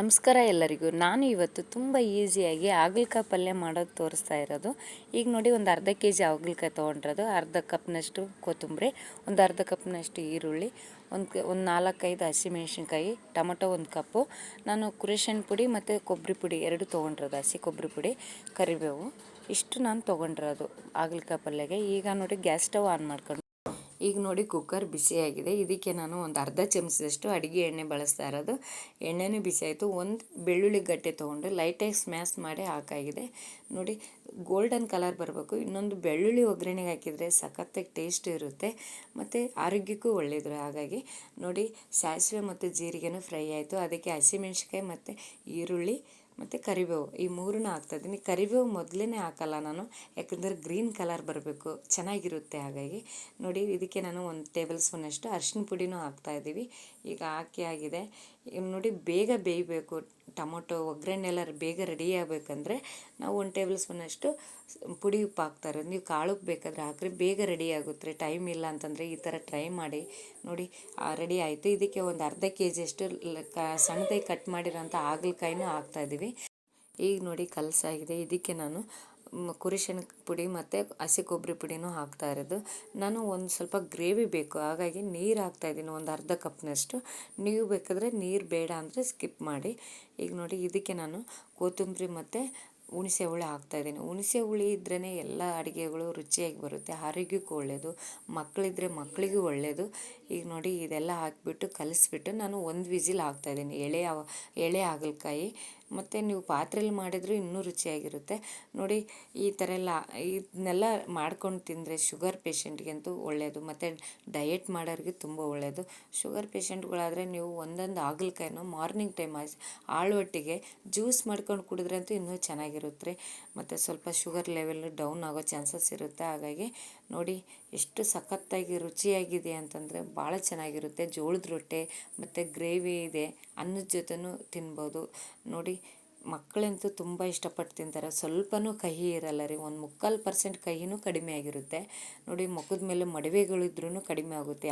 ನಮಸ್ಕಾರ ಎಲ್ಲರಿಗೂ. ನಾನು ಇವತ್ತು ತುಂಬ ಈಸಿಯಾಗಿ ಹಾಗಲಕಾಯಿ ಪಲ್ಯ ಮಾಡೋದು ತೋರಿಸ್ತಾ ಇರೋದು. ಈಗ ನೋಡಿ ಒಂದು ಅರ್ಧ ಕೆ ಜಿ ಹಾಗಲಕಾಯಿ ತೊಗೊಂಡಿರೋದು. ಅರ್ಧ ಕಪ್ನಷ್ಟು ಕೊತ್ತಂಬರಿ, ಒಂದು ಅರ್ಧ ಕಪ್ನಷ್ಟು ಈರುಳ್ಳಿ, ಒಂದು ಒಂದು ನಾಲ್ಕೈದು ಹಸಿಮೆಣ್ಸಿನ್ಕಾಯಿ, ಟೊಮೊಟೊ ಒಂದು ಕಪ್ಪು, ನಾನು ಕುರೇಷನ್ ಪುಡಿ ಮತ್ತು ಕೊಬ್ಬರಿ ಪುಡಿ ಎರಡು ತೊಗೊಂಡಿರೋದು, ಹಸಿ ಕೊಬ್ಬರಿ ಪುಡಿ, ಕರಿಬೇವು. ಇಷ್ಟು ನಾನು ತೊಗೊಂಡಿರೋದು ಹಾಗಲಕಾಯಿ ಪಲ್ಯಗೆ. ಈಗ ನೋಡಿ ಗ್ಯಾಸ್ ಸ್ಟವ್ ಆನ್ ಮಾಡ್ಕೊಂಡು ಈಗ ನೋಡಿ ಕುಕ್ಕರ್ ಬಿಸಿಯಾಗಿದೆ ಇದಕ್ಕೆ ನಾನು ಒಂದು ಅರ್ಧ ಚಮಚದಷ್ಟು ಅಡುಗೆ ಎಣ್ಣೆ ಬಳಸ್ತಾ ಇರೋದು. ಎಣ್ಣೆನೂ ಬಿಸಿ ಆಯಿತು. ಒಂದು ಬೆಳ್ಳುಳ್ಳಿ ಗಟ್ಟೆ ತೊಗೊಂಡು ಲೈಟಾಗಿ ಸ್ಮ್ಯಾಶ್ ಮಾಡಿ ಹಾಕಾಗಿದೆ. ನೋಡಿ ಗೋಲ್ಡನ್ ಕಲರ್ ಬರಬೇಕು. ಇನ್ನೊಂದು ಬೆಳ್ಳುಳ್ಳಿ ಒಗ್ಗರಣೆಗೆ ಹಾಕಿದರೆ ಸಖತ್ತಾಗಿ ಟೇಸ್ಟ್ ಇರುತ್ತೆ. ಮತ್ತು ಆರೋಗ್ಯಕ್ಕೂ ಒಳ್ಳೆಯದು ಹಾಗಾಗಿ. ನೋಡಿ, ಸಾಸಿವೆ ಮತ್ತು ಜೀರಿಗೆನೂ ಫ್ರೈ ಆಯಿತು. ಅದಕ್ಕೆ ಹಸಿಮೆಣ್ಸಿಕಾಯಿ ಮತ್ತು ಈರುಳ್ಳಿ ಮತ್ತು ಕರಿಬೇವು, ಈ ಮೂರನ್ನ ಹಾಕ್ತಾಯಿದ್ದೀನಿ. ಕರಿಬೇವು ಮೊದಲೇ ಹಾಕಲ್ಲ ನಾನು, ಯಾಕಂದರೆ ಗ್ರೀನ್ ಕಲರ್ ಬರಬೇಕು, ಚೆನ್ನಾಗಿರುತ್ತೆ ಹಾಗಾಗಿ. ನೋಡಿ, ಇದಕ್ಕೆ ನಾನು ಒಂದು ಟೇಬಲ್ ಸ್ಪೂನಷ್ಟು ಅರಿಶಿನ ಪುಡಿನೂ ಹಾಕ್ತಾಯಿದ್ದೀವಿ. ಈಗ ಹಾಕಿ ಆಗಿದೆ. ನೋಡಿ ಬೇಗ ಬೇಯಬೇಕು, ಟೊಮೊಟೊ ಒಗ್ಗರಣೆ ಎಲ್ಲ ಬೇಗ ರೆಡಿ ಆಗಬೇಕಂದ್ರೆ ನಾವು ಒಂದು ಟೇಬಲ್ ಸ್ಪೂನಷ್ಟು ಪುಡಿ ಉಪ್ಪು ಇರೋದು ನೀವು ಕಾಳುಗೆ ಬೇಕಾದರೆ ಹಾಕ್ರಿ, ಬೇಗ ರೆಡಿ ಆಗುತ್ತೆ, ಟೈಮ್ ಇಲ್ಲ ಅಂತಂದರೆ ಈ ಥರ ಟ್ರೈ ಮಾಡಿ. ನೋಡಿ ರೆಡಿ ಆಯಿತು. ಇದಕ್ಕೆ ಒಂದು ಅರ್ಧ ಕೆ ಜಿಯಷ್ಟು ಸಣ್ಣದಾಗಿ ಕಟ್ ಮಾಡಿರೋಂಥ ಹಾಗಲಕಾಯಿನೂ ಹಾಕ್ತಾಯಿದ್ದೀವಿ. ಈಗ ನೋಡಿ ಕಲಸಾಗಿದೆ ಇದಕ್ಕೆ ನಾನು ಕುರಿಶನ ಪುಡಿ ಮತ್ತು ಹಸಿ ಕೊಬ್ಬರಿ ಪುಡಿನೂ ಹಾಕ್ತಾ ಇರೋದು. ನಾನು ಒಂದು ಸ್ವಲ್ಪ ಗ್ರೇವಿ ಬೇಕು. ಹಾಗಾಗಿ ನೀರು ಹಾಕ್ತಾಯಿದ್ದೀನಿ ಒಂದು ಅರ್ಧ ಕಪ್ನಷ್ಟು. ನೀವು ಬೇಕಾದರೆ ನೀರು ಬೇಡ ಅಂದರೆ ಸ್ಕಿಪ್ ಮಾಡಿ. ಈಗ ನೋಡಿ ಇದಕ್ಕೆ ನಾನು ಕೊತ್ತಂಬರಿ ಮತ್ತು ಹುಣಸೆ ಹುಳಿ ಹಾಕ್ತಾಯಿದ್ದೀನಿ ಹುಣಸೆ ಹುಳಿ ಇದ್ರೇ ಎಲ್ಲ ಅಡುಗೆಗಳು ರುಚಿಯಾಗಿ ಬರುತ್ತೆ. ಆರೋಗ್ಯಕ್ಕೂ ಒಳ್ಳೆಯದು ಮಕ್ಕಳಿದ್ರೆ ಮಕ್ಕಳಿಗೂ ಒಳ್ಳೆಯದು ಈಗ ನೋಡಿ ಇದೆಲ್ಲ ಹಾಕಿಬಿಟ್ಟು, ಕಲಿಸ್ಬಿಟ್ಟು ನಾನು ಒಂದು ವಿಸಿಲ್ ಹಾಕ್ತಾಯಿದ್ದೀನಿ ಎಳೆ ಎಳೆ ಹಾಗಲಕಾಯಿ ಮತ್ತು ನೀವು ಪಾತ್ರೆಲಿ ಮಾಡಿದರೂ ಇನ್ನೂ ರುಚಿಯಾಗಿರುತ್ತೆ. ನೋಡಿ, ಈ ಥರ ಎಲ್ಲ, ಇದನ್ನೆಲ್ಲ ಮಾಡ್ಕೊಂಡು ತಿಂದರೆ ಶುಗರ್ ಪೇಷಂಟ್ಗಂತೂ ಒಳ್ಳೆಯದು ಮತ್ತು ಡಯೆಟ್ ಮಾಡೋರಿಗೆ ತುಂಬ ಒಳ್ಳೆಯದು ಶುಗರ್ ಪೇಷಂಟ್ಗಳಾದರೆ ನೀವು ಒಂದೊಂದು ಹಾಗಲಕಾಯಿನ ಮಾರ್ನಿಂಗ್ ಟೈಮ್ ಆಳುವಟ್ಟಿಗೆ ಜ್ಯೂಸ್ ಮಾಡ್ಕೊಂಡು ಕುಡಿದ್ರೆ ಅಂತೂ ಇನ್ನೂ ಚೆನ್ನಾಗಿರುತ್ತೆ. ಮತ್ತು ಸ್ವಲ್ಪ ಶುಗರ್ ಲೆವೆಲ್ ಡೌನ್ ಆಗೋ ಚಾನ್ಸಸ್ ಇರುತ್ತೆ. ಹಾಗಾಗಿ ನೋಡಿ, ಎಷ್ಟು ಸಖತ್ತಾಗಿ ರುಚಿಯಾಗಿದೆ ಅಂತಂದರೆ ಭಾಳ ಚೆನ್ನಾಗಿರುತ್ತೆ. ಜೋಳದ ರೊಟ್ಟೆ ಮತ್ತು ಗ್ರೇವಿ ಇದೆ, ಅನ್ನದ ಜೊತೆನೂ ತಿನ್ಬೋದು. ನೋಡಿ ಮಕ್ಕಳಂತೂ ತುಂಬ ಇಷ್ಟಪಟ್ಟು ತಿಂತಾರೆ. ಸ್ವಲ್ಪನೂ ಕಹಿ ಇರಲ್ಲ ರೀ. ಒಂದು ಮುಕ್ಕಾಲು ಪರ್ಸೆಂಟ್ ಕಹಿನೂ ಕಡಿಮೆ ಆಗಿರುತ್ತೆ. ನೋಡಿ, ಮುಖದ ಮೇಲೆ ಮಡವೆಗಳಿದ್ರೂ ಕಡಿಮೆ ಆಗುತ್ತೆ.